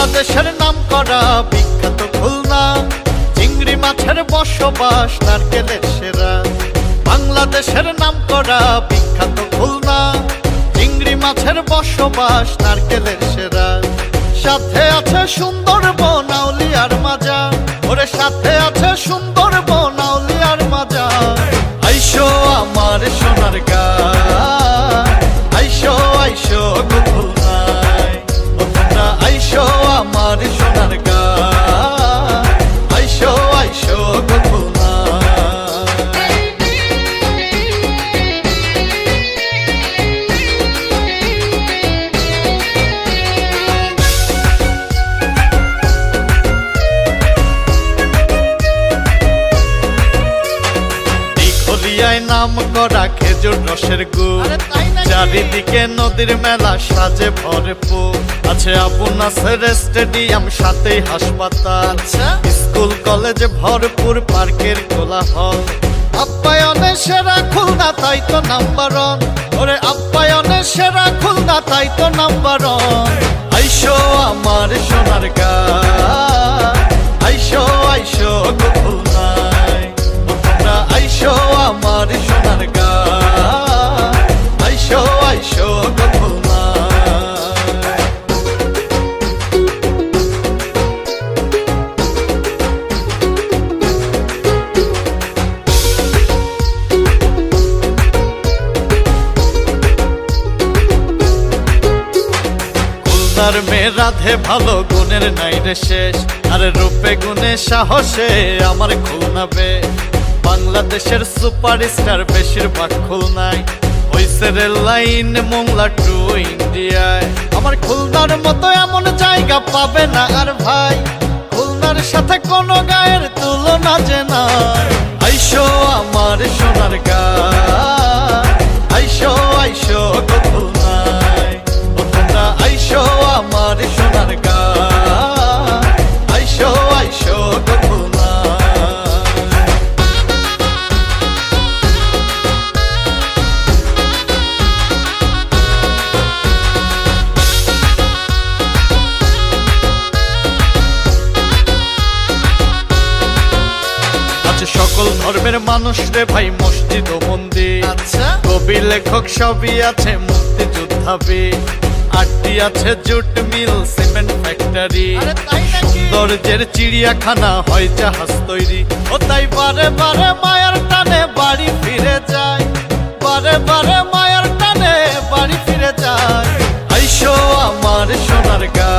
বাংলাদেশের নাম করা বিখ্যাত খুলনা। চিংড়ি মাছের বসবাস, নারকেলের সেরা। বাংলাদেশের নাম করা বিখ্যাত খুলনা। চিংড়ি মাছের বসবাস, নারকেলের সেরা। সাথে আছে সুন্দর বনাউলিয়ার মাজা। ওরে সাথে আছে সুন্দর দীঘলিয়ায় নাম করা খেজুর রসের গুড়। নাকি? চারিদিকে নদীর মেলা সাজে ভরপুর। আছে আবু নাসের স্টেডিয়াম সাথে হাসপাতাল। আচ্ছা। স্কুল কলেজে ভরপুর পার্কের কোলাহল। আপ্যায়নের সেরা খুলনা তাই তো নাম্বার ওরে আপ্যায়নের সেরা খুলনা তাই তো নাম্বার আইসো আমার সোনার গা আমার সোনার গা আইসো আইসো মেয়ে রাধে ভালো, গুণের নাই রে শেষ। আরে রূপে গুণে সাহসে আমার খুলনা বে বাংলাদেশের সুপারস্টার বেশিরভাগ খুলনায়। হইছে রেল লাইন, মোংলা টু ইন্ডিয়ায়। আমার খুলনার মতো এমন জায়গা পাবে না আর ভাই। খুলনার সাথে কোনো গায়ের তুলনা যে না আইসো আমার সোনার গা সকল ধর্মের মানুষ রে ভাই মসজিদ ও মন্দির। আচ্ছা। কবি লেখক সবই আছে মুক্তিযোদ্ধাবি আটটি আছে জুট মিল সিমেন্ট ফ্যাক্টরি? সৌন্দর্যের চিড়িয়াখানা হয় জাহাজ তৈরি। ও তাই বারে বারে মায়ের টানে বাড়ি ফিরে যায়। বারে বারে মায়ের টানে বাড়ি ফিরে যায়। আইসো আমার সোনার গা